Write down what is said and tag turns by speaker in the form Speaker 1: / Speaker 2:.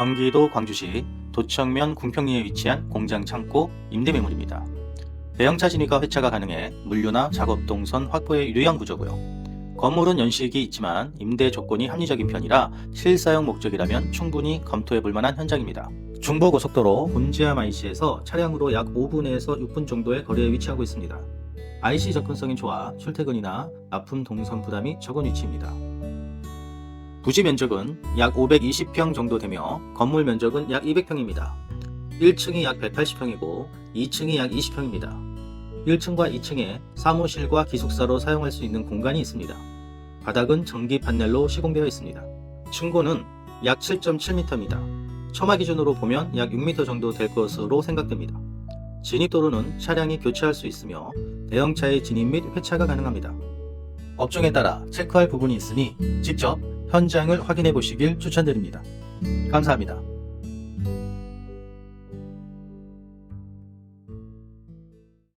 Speaker 1: 경기도 광주시 도청면 궁평리에 위치한 공장 창고 임대 매물입니다. 대형차 진입과 회차가 가능해 물류나 작업 동선 확보에 유리한 구조고요. 건물은 연식이 있지만 임대 조건이 합리적인 편이라 실사용 목적이라면 충분히 검토해 볼 만한 현장입니다. 중부고속도로 곤지암 IC에서 차량으로 약 5분에서 6분 정도의 거리에 위치하고 있습니다. IC 접근성이 좋아 출퇴근이나 납품 동선 부담이 적은 위치입니다. 부지 면적은 약 520평 정도 되며 건물 면적은 약 200평입니다. 1층이 약 180평이고 2층이 약 20평입니다. 1층과 2층에 사무실과 기숙사로 사용할 수 있는 공간이 있습니다. 바닥은 전기 판넬로 시공되어 있습니다. 층고는 약 7.7m입니다. 처마 기준으로 보면 약 6m 정도 될 것으로 생각됩니다. 진입도로는 차량이 교체할 수 있으며 대형차의 진입 및 회차가 가능합니다. 업종에 따라 체크할 부분이 있으니 직접 현장을 확인해 보시길 추천드립니다. 감사합니다.